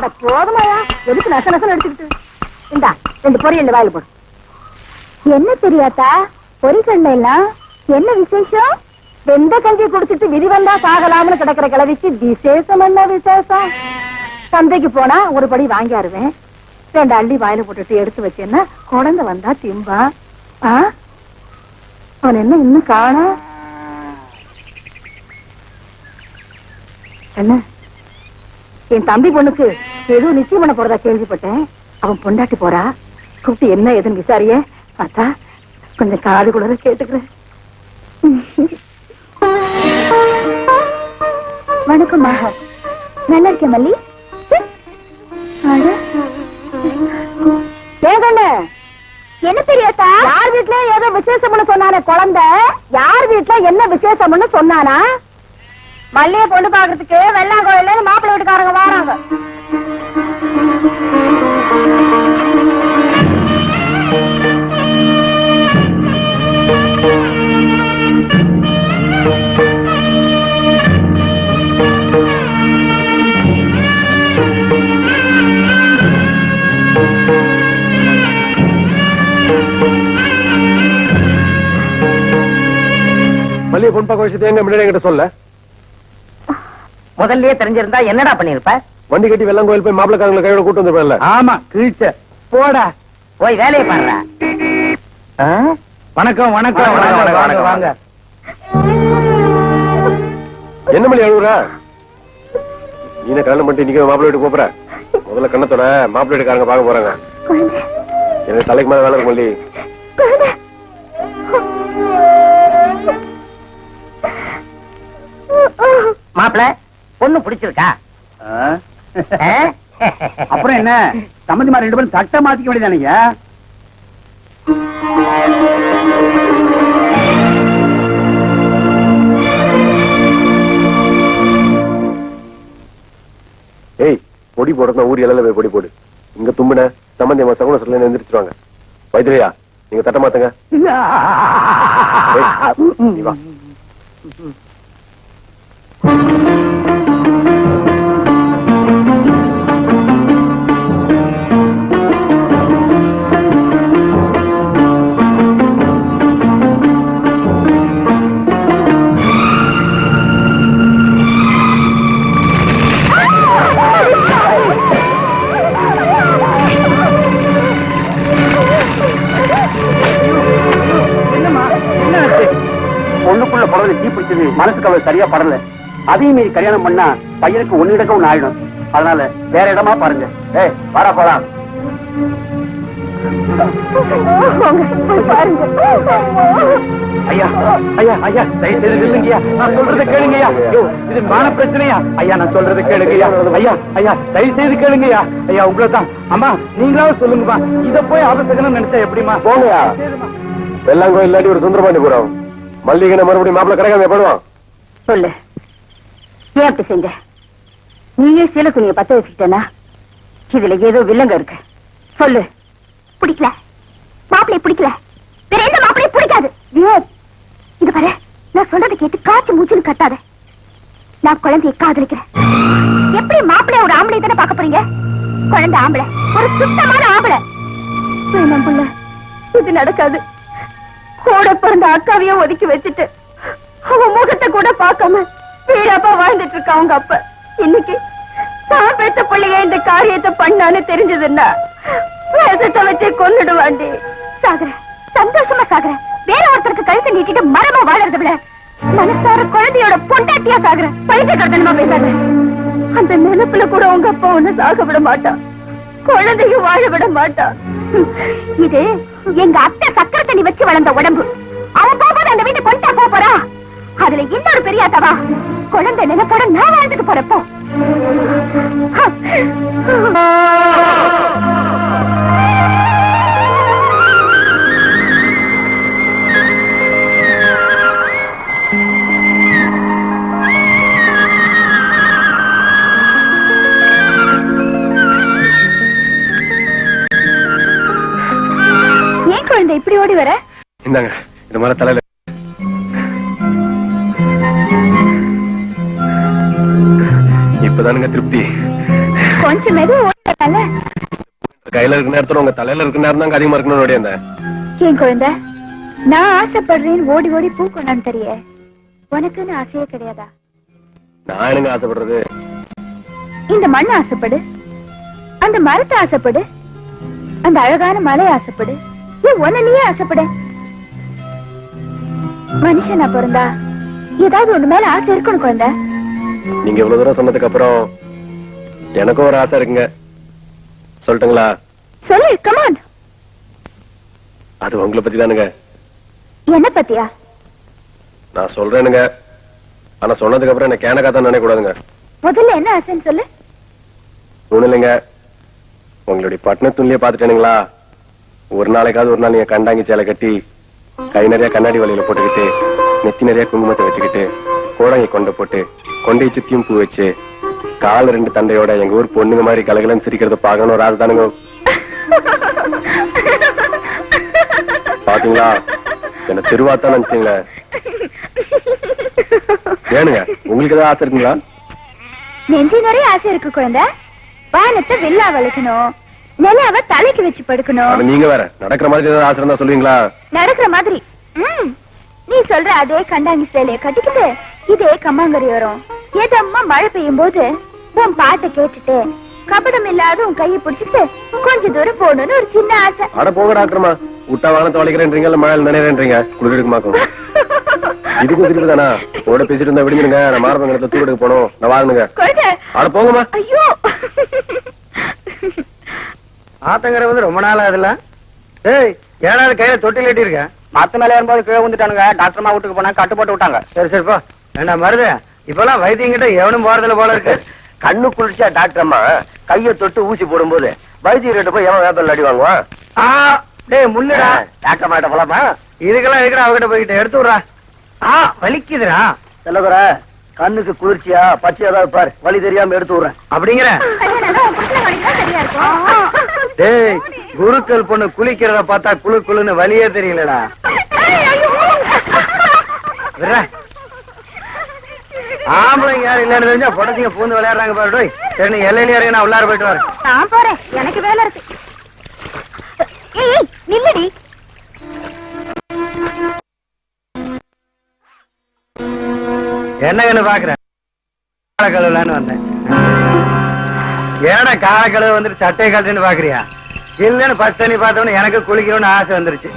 அட போதுமாயா. எதுக்கு நச நசம் எடுத்துக்கிட்டு இந்தா ரெண்டு பொரியல் வாயில் போடு. என்ன தெரியாதா? பொரிக்கண்ட எல்லாம் என்ன விசேஷம்? வெந்த கஞ்சி குடிச்சிட்டு விதி வந்தா சாகலாம்னு கிடக்கிற கிளவிக்கு விசேஷம் என்ன விசேஷம்? சந்தைக்கு போனா ஒரு படி வாங்கி அருவேன். ரெண்டு அள்ளி வாயில போட்டுட்டு எடுத்து வச்சேன்னா குழந்தை வந்தா திம்பா. ஆ? அவன் என்ன இன்னும் காணும் என்ன? என் தம்பி பொண்ணுக்கு ஏதோ நிச்சயம் பண்ண போறதா கேள்விப்பட்டேன். அவன் பொண்டாட்டி போறா? கூப்பிட்டு என்ன ஏதுன்னு விசாரிய. பார்த்தா கொஞ்சம் காது குளர கேட்டுக்கிறேன். வணக்கம் மகா. நல்லா இருக்கேன் மல்லி? என்ன பெரியாத்தா? யார் வீட்டுல ஏதோ விசேஷம்னு சொன்னானே குழந்தை? யார் வீட்ல என்ன விசேஷம்னு சொன்னானா? மல்லிய பொண்ணு பாக்குறதுக்கு வெள்ளாங்கோயில மாப்பிள்ளை வீட்டுக்காரங்க வராங்க. மல்லிகை பொன் பார்க்க விஷயத்தை எங்க முன்னாடி என்கிட்ட சொல்ல. முதல்லயே தெரிஞ்சிருந்தா என்னடா பண்ணிருப்ப வண்டி கட்டி வெள்ளங்கோயில் போய் மாப்பிளக்காரங்களை கையோட கூட்டு வந்துருப்பேன்ல. ஆமா கிழிச்ச. போடா. போய் வேலையை பாருடா. வணக்கம் வணக்கம் வணக்கம், வணக்கம், வாங்க, என்ன மணி அழுகுற நீன கல்யாணம் பண்ணிட்டு இன்னைக்கு மாப்பிள்ளை வீட்டுக்கு போற? முதல்ல கண்ணத்தோட மாப்பிள்ளை வீட்டுக்காரங்க பார்க்க போறாங்க. எனக்கு தலைக்கு மேல வேலை இருக்கும் மாப்பிள பொண்ணு பிடிச்சிருக்கா? அப்புறம் என்ன? சம்மந்தி மாதிரி ரெண்டு பேரும் சட்டை மாத்திக்க வேண்டியதானீங்க ஏய் பொடி போடுறதுனா ஊர் இலையில போய் பொடி போடு. இங்க தும்புன சம்பந்தி அம்மா சகுன சொல்ல எந்திரிச்சிருவாங்க. வைத்திரியா நீங்க தட்ட மாத்துங்க. பொண்ணுக்குள்ள புடவை தீ பிடிச்சது மனசுக்கு அவள் சரியா படல. அதையும் மீறி கல்யாணம் பண்ணா பையனுக்கு ஒன்னு ஒண்ணு ஆயிடும். அதனால வேற இடமா பாருங்க. ஏய் வர போலாம். ஐயா ஐயா ஐயா தயவு செய்து நில்லுங்கய்யா. நான் சொல்றதை கேளுங்கய்யா. ஐயோ, இது மான பிரச்சனையா? ஐயா நான் சொல்றதை கேளுங்கய்யா. ஐயா ஐயா தயவு செய்து கேளுங்கய்யா. ஐயா உங்களை தான் அம்மா நீங்களாவது சொல்லுங்கம்மா. இத போய் அவசகனம் நினைச்சா எப்படிமா போங்கயா வெள்ளாங்கோயில் இல்லாட்டி ஒரு சுந்தரபாண்டி போறோம் மல்லிகை மறுபடியும் மாப்பிள்ளை கிடைக்காம போடுவான் சொல்லு. ஏன் அப்படி செஞ்ச. நீயே சீல துணியை பத்த வச்சுக்கிட்டேனா? இதுல ஏதோ வில்லங்க இருக்கு. சொல்லு. பிடிக்கல. மாப்பிளைய பிடிக்கல. வேற எந்த மாப்பிளையும் பிடிக்காது. இது பாரு நான் சொல்றதை கேட்டு காய்ச்சி மூச்சுன்னு கத்தாத நான் குழந்தையை காதலிக்கிறேன். எப்படி மாப்பிளைய ஒரு ஆம்பளை தானே பார்க்க போறீங்க? குழந்தை ஆம்பளை. ஒரு சுத்தமான ஆம்பளை. வேணாம் புள்ள இது நடக்காது. கூட பிறந்த அக்காவையும் ஒதுக்கி வச்சுட்டு அவன் முகத்தை கூட பார்க்காம வீராப்பா வாழ்ந்துட்டு இருக்கா அவங்க அப்ப? இன்னைக்கு தான் பெத்த பிள்ளைய இந்த காரியத்தை பண்ணான்னு தெரிஞ்சதுன்னா வேதத்தை வச்சே கொன்னுடுவாண்டி. சாகுற சந்தோஷமா சாகர. வேற ஒருத்தருக்கு கழுத்தை நீட்டிட்டு மரமா வாழறது விட மனசார குழந்தையோட பொண்டாட்டியா சாகர. சாகுற பைத்தியக்காரத்தனமா பேசாத அந்த நினைப்புல கூட உங்க அப்பா ஒண்ணு சாக விட மாட்டான். குழந்தையும் வாழ விட மாட்டான். இது எங்க அத்தை சக்கரை தண்ணி வச்சு வளர்ந்த உடம்பு. அவன் அதுல இன்னொரு பெரிய தவா குழந்தை நினைப்போட நான் வாழ்ந்துட்டு போறப்போ. ஏன் குழந்தை இப்படி ஓடி வர? இந்தாங்க இந்த மாதிரி தலையில இப்பதானுங்க திருப்தி. கொஞ்சம் மெதுவா ஓடல கையில இருக்க நேரத்துல உங்க தலையில இருக்க நேரம் தான் அதிகமா இருக்கணும்னு ஓடியாந்தேன் என் குழந்தை? நான் ஆசைப்படுறேன்னு ஓடி ஓடி பூ கொண்டாந்து தெரிய. உனக்குன்னு ஆசையே கிடையாதா? நான் எனக்கு ஆசைப்படுறது? இந்த மண் ஆசைப்படு. அந்த மரத்தை ஆசைப்படு. அந்த அழகான மலை ஆசைப்படு. ஏன் உன்னை நீயே ஆசைப்படு? மனுஷனா பிறந்தா ஏதாவது ஒண்ணு மேல ஆசை இருக்கணும் குழந்தை. நீங்க இவ்வளவு தூரம் சொன்னதுக்கு அப்புறம் எனக்கும் ஒரு ஆசை இருக்குங்க. சொல்லட்டுங்களா? சொல்லு கமான் அது உங்களை பத்தி தானுங்க. என்ன பத்தியா? நான் சொல்றேனுங்க. ஆனா சொன்னதுக்கு அப்புறம் என்ன கேனக்கா தான் நினைக்க கூடாதுங்க. முதல்ல என்ன ஆசைன்னு சொல்லு. இல்லைங்க. உங்களுடைய பட்டண துணிலே பாத்துட்டேனுங்களா ஒரு நாளைக்காவது ஒரு நாள் நீங்க கண்டாங்கி சேலை கட்டி கை நிறைய கண்ணாடி வலையில போட்டுக்கிட்டு நெத்தி நிறைய குங்குமத்தை வச்சுக்கிட்டு கோடங்கி கொண்டை போட்டு கொண்டை சுத்தியும் பூ வச்சு கால் ரெண்டு தண்டையோட எங்க ஊர் பொண்ணுங்க மாதிரி கலகலன்னு சிரிக்கிறத பார்க்கணும் ஒரு ஆசை தானுங்க பாத்தீங்களா? என்ன திருவாத்தான் நினைச்சிட்டீங்களே ஏனுங்க உங்களுக்கு ஏதாவது ஆசை இருக்குங்களா? நெஞ்சு நிறைய ஆசை இருக்கு குழந்தை. வானத்தை வில்லா வளைக்கணும் நிலாவ தலைக்கு வச்சு படுக்கணும். நீங்க வேற நடக்கிற மாதிரி ஏதாவது ஆசை இருந்தா சொல்லுவீங்களா? நடக்கிற மாதிரி. நீ சொல்ற அதே கண்டாங்கி சேலைய கட்டிக்கிட்டு இதே கம்மாங்கரி வரும். ஏதம்மா மழை பெய்யும் போது உன் பாட்டை கேட்டுட்டு கபடம் இல்லாத உன் கையை பிடிச்சிட்டு கொஞ்ச தூரம் போகணும்னு ஒரு சின்ன ஆசை. அட போக டாக்டர்மா. விட்டா வானத்தை வளைக்கிறேன்றீங்க இல்ல மழையில் நினைறேன்றீங்க. குளிர் மாக்கும் இதுக்கும் சிரிப்பு தானா ஓட பேசிட்டு இருந்தா விடுங்க நான் மாரப்பங்க இடத்துல தூடுக்க போனோம் நான் வாருங்க அட போங்கம்மா. ஐயோ. ஆத்தங்கரை வந்து ரொம்ப நாள் ஆகுதுல்ல? ஏய் ஏனாவது கையில தொட்டில் கட்டி இருக்க மத்த மேல ஏறும்போது கீழே வந்துட்டானுங்க டாக்டர் அம்மா வீட்டுக்கு போனா கட்டு போட்டு விட்டாங்க. சரி சரி என்ன மருது? இப்பெல்லாம் வைத்தியங்கிட்ட எவனும் போறதுல போல இருக்கு. கண்ணு குளிர்ச்சியா டாக்டர் அம்மா. கைய தொட்டு ஊசி போடும்போது வைத்தியர்கிட்ட போய் எவன் வேப்பல் அடி வாங்குவான்? ஆ டேய் முள்ளுடா. டாக்டர் அம்மா போலாமா? இதுக்கெல்லாம் எதுக்குடா அவகிட்ட போய்கிட்ட எடுத்து விடுறா. ஆ வலிக்குதுடா. செல்லதுற கண்ணுக்கு குளிர்ச்சியா பச்சை ஏதாவது பாரு வழி தெரியாம எடுத்து விடுறேன். அப்படிங்கிற? டேய் குருக்கள் பொண்ணு குளிக்கிறத பார்த்தா குளு குளுன்னு வலியே தெரியலடா. விட்றா. ஆம்பளைங்க யாரும் இல்லன்னு தெரிஞ்சா பொடச்சிங்க பூந்து விளையாடுறாங்க பாரு. சரி எல்லையில இறங்கி நான் உள்ளார போயிட்டு வரேன். நான் போறேன். எனக்கு வேலை இருக்கு. ஏய் நில்லுடி. என்னங்கன்னு பாக்குறேன் காலக்கழுவலான்னு வந்தேன். ஏடா காலக்கழுவு வந்துட்டு சட்டையை கழட்டுன்னு பாக்குறியா? இல்லன்னு பஸ் தண்ணி பார்த்தவொடனே எனக்கு குளிக்கணும்னு ஆசை வந்துருச்சு.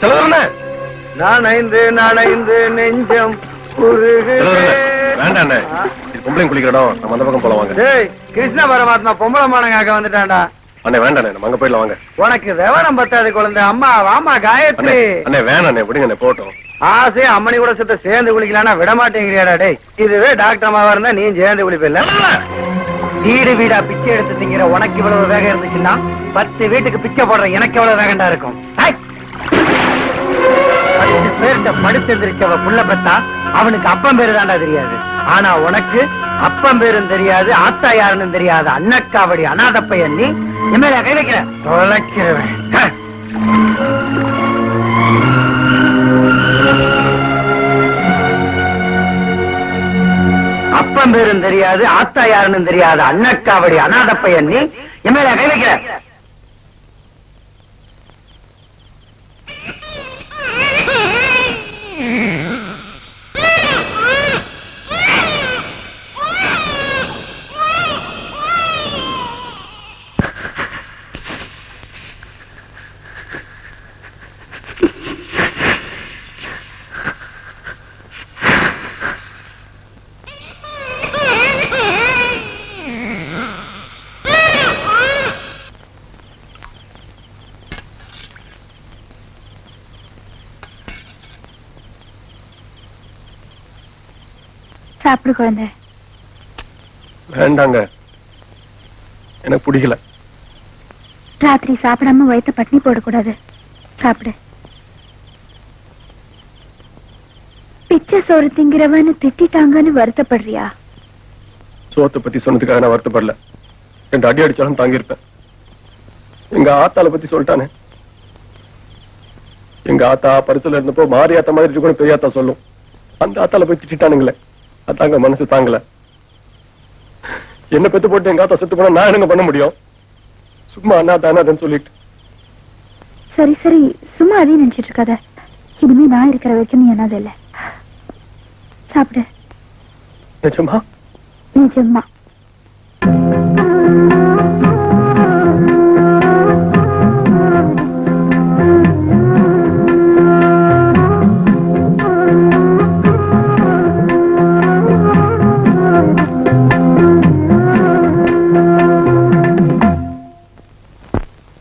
செலவுண்ணே நான் ஐந்து நான் ஐந்து நெஞ்சம் வேண்டாண்ணே. இது பொம்பளை குளிக்கிற இடம். நம்ம அந்த பக்கம் போலாம் வாங்க. டேய் கிருஷ்ண பரமாத்மா பொம்பளை வந்துட்டான்டா. அண்ணே வேண்டாண்ணே. நம்ம அங்க போயிடலாம் வாங்க. உனக்கு விவரம் பத்தாது குழந்தை. அம்மா வாமா காயத்ரி. அண்ணே வேணாண்ணே. விடுங்க அண்ணே போட்டோம் ஆசை அம்மனி கூட சுத்த சேர்ந்து குளிக்கலாம்னா விட மாட்டேங்கிறியாடா டேய். இதுவே டாக்டர் அம்மாவா இருந்தா நீ சேர்ந்து குளிப்பில்ல வீடு வீடா பிச்சை எடுத்து திங்கிற உனக்கு இவ்வளவு வேகம் இருந்துச்சுன்னா பத்து வீட்டுக்கு பிச்சை போடுற எனக்கு எவ்வளவு வேகண்டா இருக்கும். ஐ! பத்து பேர்கிட்ட படுத்து புள்ள பத்தா அவனுக்கு அப்பம் பேரு தாண்டா தெரியாது. ஆனா உனக்கு அப்பம் பேரும் தெரியாது ஆத்தா யாருன்னு தெரியாது. அன்னக்காவடி அநாத பையன் நீ என் கை வைக்கிற. தொலைக்கிறவன். அப்பம் பேரும் தெரியாது ஆத்தா யாருன்னு தெரியாது. அன்னக்காவடி அநாத பையன் நீ என் கை வைக்கிற. சாப்பிடு குழந்தை வேண்டாங்க. எனக்கு பிடிக்கல. ராத்திரி சாப்பிடாம வயித்த பட்னி போடக்கூடாது. சாப்பிடு. பிச்சை சோறு திங்கிறவன்னு திட்டிட்டாங்கன்னு வருத்தப்படுறியா? சோத்தை பத்தி சொன்னதுக்காக நான் வருத்தப்படல. ரெண்டு அடி அடிச்சாலும் தாங்கியிருப்பேன். எங்க ஆத்தால பத்தி சொல்லிட்டானே. எங்க ஆத்தா பரிசுல இருந்தப்போ மாறி ஆத்தா மாதிரி இருக்கணும் பெரிய ஆத்தா சொல்லும். அந்த ஆத்தால போய் திட்டானுங்களே அதாங்க மனசு தாங்கல. என்ன பெத்து போட்டு எங்க செத்து போனா நான் என்னங்க பண்ண முடியும்? சும்மா அண்ணாத அண்ணாதன்னு சொல்லிட்டு. சரி சரி. சும்மா அதையும் நினைச்சிட்டு இருக்காத இனிமே நான் இருக்கிற வரைக்கும் நீ என்னது இல்ல. சாப்பிடு. நிஜமா? நிஜமா